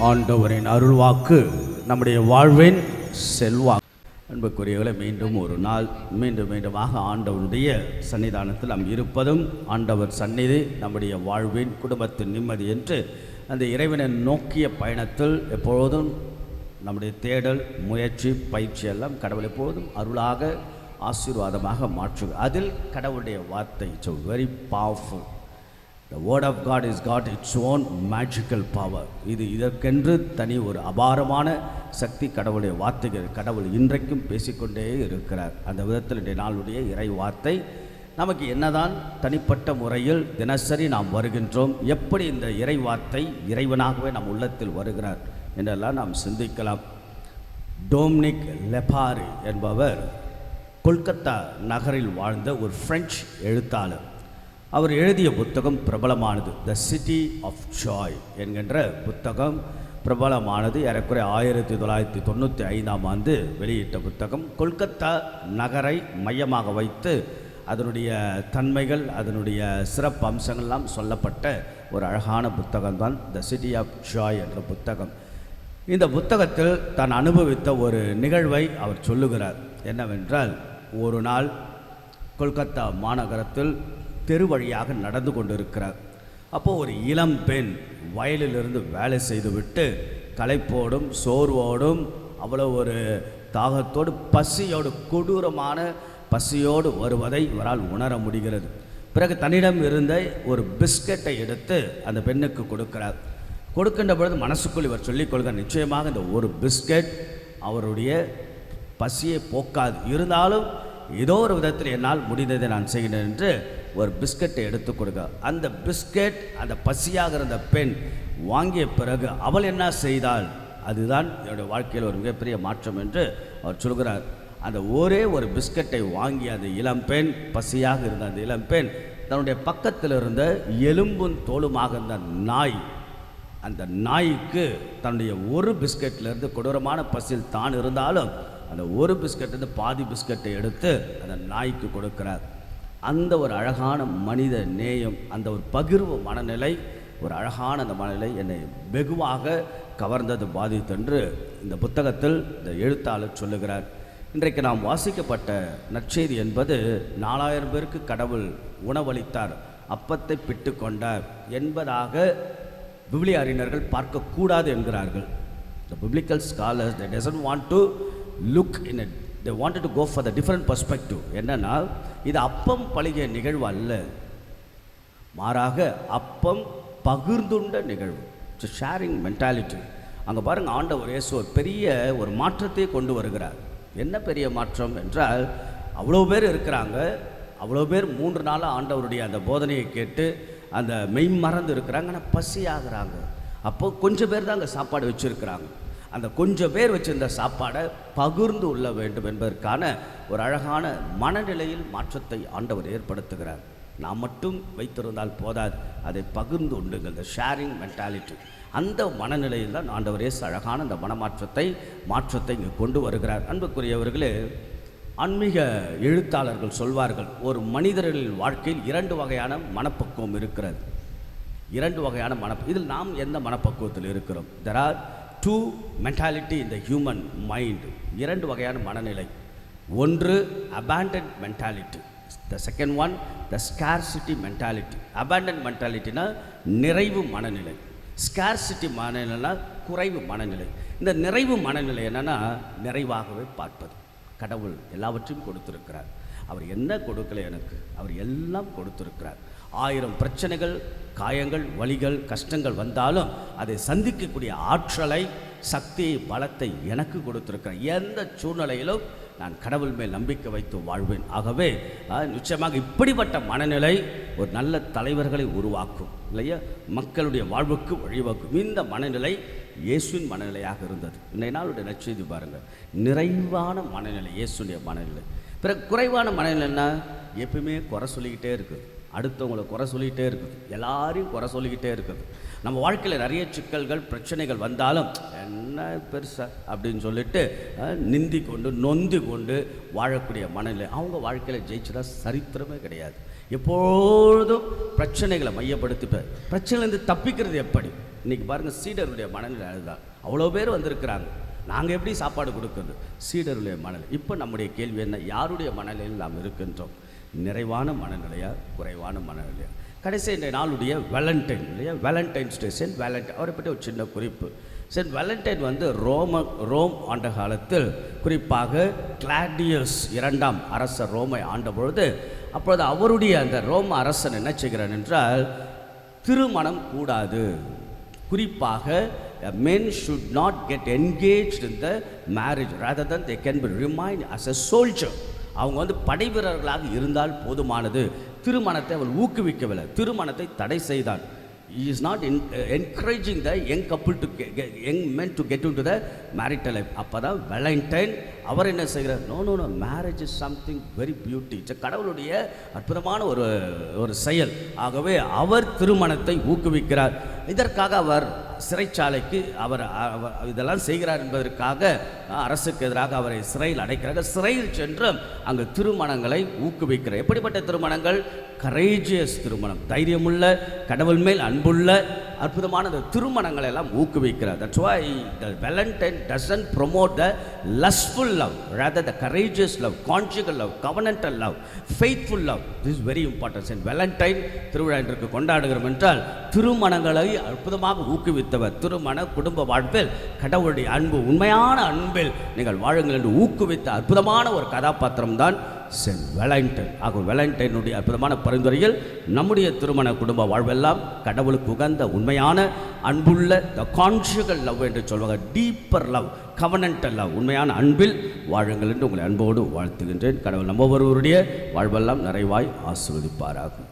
ஆண்டவரின் அருள்வாக்கு நம்முடைய வாழ்வின் செல்வாக்கு. அன்புக்குரியவர்களை மீண்டும் ஒரு நாள் மீண்டும் மீண்டுமாக ஆண்டவருடைய சன்னிதானத்தில் நாம் இருப்பதும் ஆண்டவர் சந்நிதி நம்முடைய வாழ்வின் குடும்பத்தின் நிம்மதி என்று அந்த இறைவனை நோக்கிய பயணத்தில் எப்பொழுதும் நம்முடைய தேடல் முயற்சி பயிற்சி எல்லாம் கடவுள் எப்போதும் அருளாக ஆசீர்வாதமாக மாற்று அதில் கடவுளுடைய வார்த்தை it's very powerful the word of God is God its own magical power இது இதற்கென்று தனி ஒரு அபாரமான சக்தி கடவுளுடைய வார்த்தைகள் கடவுள் இன்றைக்கும் பேசிக்கொண்டே இருக்கிறார். அந்த விதத்தில் நாளுடைய இறை வார்த்தை நமக்கு என்னதான் தனிப்பட்ட முறையில் தினசரி நாம் வருகின்றோம் எப்படி இந்த இறை வார்த்தை இறைவனாகவே நம் உள்ளத்தில் வருகிறார் என்றெல்லாம் நாம் சிந்திக்கலாம். டோம்னிக் லெபாரி என்பவர் கொல்கத்தா நகரில் வாழ்ந்த ஒரு பிரெஞ்சு எழுத்தாளர். அவர் எழுதிய புத்தகம் பிரபலமானது த சிட்டி ஆஃப் ஜாய் என்கின்ற புத்தகம் பிரபலமானது. ஏறக்குறைய ஆயிரத்தி தொள்ளாயிரத்தி தொண்ணூற்றி ஐந்தாம் ஆண்டு வெளியிட்ட புத்தகம். கொல்கத்தா நகரை மையமாக வைத்து அதனுடைய தன்மைகள் அதனுடைய சிறப்பு அம்சங்கள்லாம் சொல்லப்பட்ட ஒரு அழகான புத்தகம்தான் த சிட்டி ஆஃப் ஜாய் என்ற புத்தகம். இந்த புத்தகத்தில் தான் அனுபவித்த ஒரு நிகழ்வை அவர் சொல்லுகிறார். என்னவென்றால் ஒரு நாள் கொல்கத்தா மாநகரத்தில் தெரு வழியாக நடந்து கொண்டிருக்கிறார். அப்போது ஒரு இளம் பெண் வயலிலிருந்து வேலை செய்துவிட்டு களைப்போடும் சோர்வோடும் அவ்வளோ ஒரு தாகத்தோடு பசியோடு கொடூரமான பசியோடு வருவதை இவரால் உணர முடிகிறது. பிறகு தன்னிடம் இருந்த ஒரு பிஸ்கட்டை எடுத்து அந்த பெண்ணுக்கு கொடுக்கிறார். கொடுக்கின்ற பொழுது மனசுக்குள் இவர் சொல்லிக்கொள்க நிச்சயமாக இந்த ஒரு பிஸ்கட் அவருடைய பசியை போக்காது. இருந்தாலும் ஏதோ ஒரு விதத்தில் என்னால் முடிந்ததை நான் செய்கிறேன் என்று ஒரு பிஸ்கட்டை எடுத்து கொடுக்க அந்த பிஸ்கட் அந்த பசியாக இருந்த பெண் வாங்கிய பிறகு அவள் என்ன செய்தாள்? அதுதான் என்னுடைய வாழ்க்கையில் ஒரு மிகப்பெரிய மாற்றம் என்று அவர் சொல்கிறார். அந்த ஒரே ஒரு பிஸ்கட்டை வாங்கி அந்த இளம்பெண் பசியாக இருந்த அந்த இளம்பெண் தன்னுடைய பக்கத்தில் இருந்த எலும்பும் தோலுமாக இருந்த நாய் அந்த நாய்க்கு தன்னுடைய ஒரு பிஸ்கட்லேருந்து கொடூரமான பசியில் தான் இருந்தாலும் அந்த ஒரு பிஸ்கட்டு பாதி பிஸ்கட்டை எடுத்து அந்த நாய்க்கு கொடுக்கிறார். அந்த ஒரு அழகான மனித நேயம் அந்த ஒரு பகிர்வு மனநிலை ஒரு அழகான அந்த மனநிலை என்னை வெகுவாக கவர்ந்தது பாதித்தென்று இந்த புத்தகத்தில் இந்த எழுத்தாளர் சொல்லுகிறார். இன்றைக்கு நாம் வாசிக்கப்பட்ட நற்செய்தி என்பது நாலாயிரம் பேருக்கு கடவுள் உணவளித்தார் அப்பத்தை பிட்டு கொண்டார் என்பதாக விவிலிய அறிஞர்கள் பார்க்கக்கூடாது என்கிறார்கள். The biblical scholars the doesn't want to look in it they wanted to go for the different perspective. என்னன்னா இது அப்பம் பழகிய நிகழ்வு அல்ல. மாறாக அப்பம் பகிர்ந்துண்ட நிகழ்வு. இட்ஸ் ஷேரிங் மென்டாலிட்டி அங்கே பாருங்கள் ஆண்டவர் இயேசு ஒரு பெரிய ஒரு மாற்றத்தை கொண்டு வருகிறார். என்ன பெரிய மாற்றம் என்றால் அவ்வளோ பேர் இருக்கிறாங்க. அவ்வளோ பேர் மூன்று நாளாக ஆண்டவருடைய அந்த போதனையை கேட்டு அந்த மெய் மறந்து இருக்கிறாங்க. ஆனால் பசி ஆகிறாங்க அப்போ கொஞ்சம் பேர் தான் அங்கே சாப்பாடு வச்சுருக்கிறாங்க. அந்த கொஞ்சம் பேர் வச்சிருந்த சாப்பாடை பகிர்ந்து உள்ள வேண்டும் என்பதற்கான ஒரு அழகான மனநிலையில் மாற்றத்தை ஆண்டவர் ஏற்படுத்துகிறார். நாம் மட்டும் வைத்திருந்தால் போதாது. அதை பகிர்ந்து உண்டுங்கள் இந்த ஷேரிங் மென்டாலிட்டி அந்த மனநிலையில் தான் ஆண்டவர் இயேசு அழகான அந்த மனமாற்றத்தை மாற்றத்தை இங்கே கொண்டு வருகிறார். அன்புக்குரியவர்களே ஆன்மீக எழுத்தாளர்கள் சொல்வார்கள் ஒரு மனிதர்களின் வாழ்க்கையில் இரண்டு வகையான மனப்பக்குவம் இருக்கிறது. இரண்டு வகையான மன இதில் நாம் எந்த மனப்பக்குவத்தில் இருக்கிறோம்? தெர் ஆர் டூ மென்டாலிட்டி இந்த ஹியூமன் மைண்டு இரண்டு வகையான மனநிலை. ஒன்று abandoned mentality the second one the scarcity mentality abandoned மென்டாலிட்டினா நிறைவு மனநிலை. ஸ்கார்சிட்டி மனநிலைனா குறைவு மனநிலை. இந்த நிறைவு மனநிலை என்னென்னா நிறைவாகவே பார்ப்பது. கடவுள் எல்லாவற்றையும் கொடுத்துருக்கிறார். அவர் என்ன கொடுக்கல எனக்கு? அவர் எல்லாம் கொடுத்துருக்கிறார். ஆயிரம் பிரச்சனைகள் காயங்கள் வலிகள் கஷ்டங்கள் வந்தாலும் அதை சந்திக்கக்கூடிய ஆற்றலை சக்தி பலத்தை எனக்கு கொடுத்துருக்கிறேன் எந்த சூழ்நிலையிலும் நான் கடவுள் மேல் நம்பிக்கை வைத்து வாழ்வேன். ஆகவே நிச்சயமாக இப்படிப்பட்ட மனநிலை ஒரு நல்ல தலைவர்களை உருவாக்கும் இல்லையா? மக்களுடைய வாழ்வுக்கு வழிவகுக்கும். இந்த மனநிலை இயேசுவின் மனநிலையாக இருந்தது. இன்றைய நாளுடைய நச்செய்தி பாருங்கள் நிறைவான மனநிலை இயேசுடைய மனநிலை. பிறகு குறைவான மனநிலைன்னா எப்பயுமே குறை சொல்லிக்கிட்டே இருக்குது. அடுத்தவங்களை குறை சொல்லிக்கிட்டே இருக்குது. எல்லாரையும் குறை சொல்லிக்கிட்டே இருக்குது. நம்ம வாழ்க்கையில் நிறைய சிக்கல்கள் பிரச்சனைகள் வந்தாலும் என்ன பெருசா? அப்படின்னு சொல்லிட்டு நிந்தி கொண்டு நொந்தி கொண்டு வாழக்கூடிய மனநிலை. அவங்க வாழ்க்கையில் ஜெயிச்சதா சரித்திரமே கிடையாது. எப்பொழுதும் பிரச்சனைகளை மையப்படுத்தி ப- பிரச்சனையிலேருந்து தப்பிக்கிறது எப்படி? இன்றைக்கி பாருங்கள் சீடருடைய மனநிலை அதுதான். அவ்வளோ பேர் வந்திருக்கிறாங்க. நாங்கள் எப்படி சாப்பாடு கொடுக்கறது? சீடருடைய மனநிலை. இப்போ நம்முடைய கேள்வி என்ன? யாருடைய மனநிலையில் நாம் இருக்கின்றோம்? நிறைவான மனநிலையா? குறைவான மனநிலையா? கடைசி இந்த நாளுடைய வேலண்டைன் இல்லையா? வேலண்டைன்ஸ் டே சென்ட் வேலண்டைன் அவரை பற்றி ஒரு சின்ன குறிப்பு. சென்ட் வேலண்டைன் வந்து ரோம ரோம் ஆண்ட காலத்தில் குறிப்பாக கிளாடியஸ் இரண்டாம் அரசர் ரோமை ஆண்ட பொழுது அப்பொழுது அவருடைய அந்த ரோம அரசன் என்ன செய்கிறான் என்றால் திருமணம் கூடாது. குறிப்பாக men should not get engage in the marriage rather than they can be remind as a soldier. அவங்க வந்து படை வீரர்களாக இருந்தால் போதுமானது. திருமணத்தை அவள் ஊக்குவிக்கவில்லை. திருமணத்தை தடை செய்தான். Is not encouraging the young couple to young men to get into the marital life அப்போ தான் வேலண்டைன் அவர் என்ன செய்கிறார்? No no no marriage is something very beauty it's கடவுளுடைய அற்புதமான ஒரு ஒரு செயல். ஆகவே அவர் திருமணத்தை ஊக்குவிக்கிறார். இதற்காக அவர் சிறைச்சாலைக்கு அவர் இதெல்லாம் செய்கிறார் என்பதற்காக அரசுக்கு எதிராக அவரை சிறையில் அடைக்கிறார்கள். சிறையில் சென்று அங்கு திருமணங்களை ஊக்குவிக்கிறார். எப்படிப்பட்ட திருமணங்கள்? கரேஜியஸ் திருமணம். தைரியமுள்ள கடவுள் மேல் அன்புள்ள அற்புதமான அந்த திருமணங்களை எல்லாம் ஊக்குவிக்கிறார். That's why the Valentine doesn't promote the lustful love rather the courageous love conjugal love covenantal love faithful love this very importance and Valentine திருவிழா இன்றைக்கு கொண்டாடுகிறோம் என்றால் திருமணங்களை அற்புதமாக ஊக்குவித்தவர். திருமண குடும்ப வாழ்வில் கடவுளுடைய அன்பு உண்மையான அன்பில் நீங்கள் வாழுங்கள் என்று ஊக்குவித்த அற்புதமான ஒரு கதாபாத்திரம் தான் சென்ட் வெலண்டைன் ஆகும் வெலண்டைனுடைய அற்புதமான பரிந்துரையில் நம்முடைய திருமண குடும்ப வாழ்வெல்லாம் கடவுளுக்கு உகந்த உண்மையான அன்புள்ள த கான்ஷியல் லவ் என்று சொல்வாங்க. டீப்பர் லவ் கவனண்டல் லவ் உண்மையான அன்பில் வாழுங்கள் என்று உங்களை அன்போடு வாழ்த்துகின்றேன். கடவுள் நம்ம ஒருவருடைய வாழ்வெல்லாம் நிறைவாய் ஆசிர்வதிப்பாராகும்.